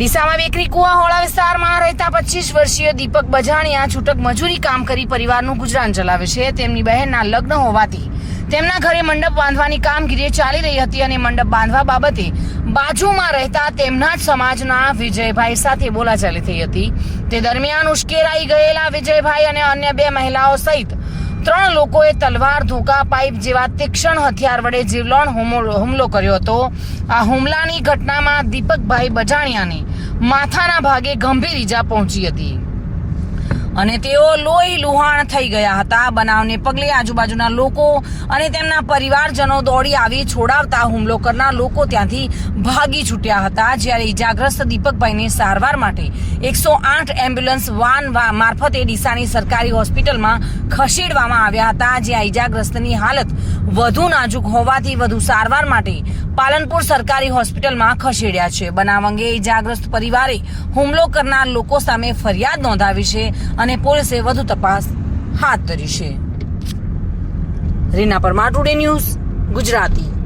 ડીસામાં bakery કુવા હોળા વિસ્તારમાં રહેતા પચીસ વર્ષીય દીપક બજાણિયા છૂટક મજૂરી કામ કરી પરિવારનું ગુજરાન ચલાવે છે. તેમની બહેનના લગ્ન હોવાથી તેમના ઘરે મંડપ બાંધવાની કામગીરી ચાલી રહી હતી અને મંડપ બાંધવા બાબતે બાજુમાં રહેતા તેમના જ સમાજના વિજયભાઈ સાથે બોલાચાલી થઈ હતી. તે દરમિયાન ઉશ્કેરાઈ ગયેલા વિજયભાઈ અને અન્ય બે મહિલાઓ સહિત ત્રણ લોકોએ તલવાર, ધોકા, પાઇપ જેવા તીક્ષ્ણ હથિયાર વડે જીવલોણ હુમલો કર્યો હતો. આ હુમલાની ઘટનામાં દીપકભાઈ બજાણિયાને માથાના ભાગે ગંભીર ઈજા પહોંચી હતી. અને તેઓ લોહી લુહાણ થઈ ગયા હતા. બનાવને પગલે આજુબાજુના લોકો અને તેમના પરિવારજનો દોડી આવી છોડાવતા હુમલો કરનાર લોકો ત્યાંથી ભાગી છૂટ્યા હતા. જ્યારે ઈજાગ્રસ્ત દીપકભાઈને સારવાર માટે એકસો આઠ એમ્બ્યુલન્સ વાન મારફતે ડીસાની સરકારી હોસ્પિટલમાં ખસેડવામાં આવ્યા હતા. જ્યાં ઈજાગ્રસ્તની હાલત વધુ નાજુક હોવાથી વધુ સારવાર માટે પાલનપુર સરકારી હોસ્પિટલમાં ખસેડ્યા છે. બનાવ અંગે ઈજાગ્રસ્ત પરિવારે હુમલો કરનાર લોકો સામે ફરિયાદ નોંધાવી છે અને પોલીસે વધુ તપાસ હાથ ધરી છે. Reena Parmar today news Gujarati.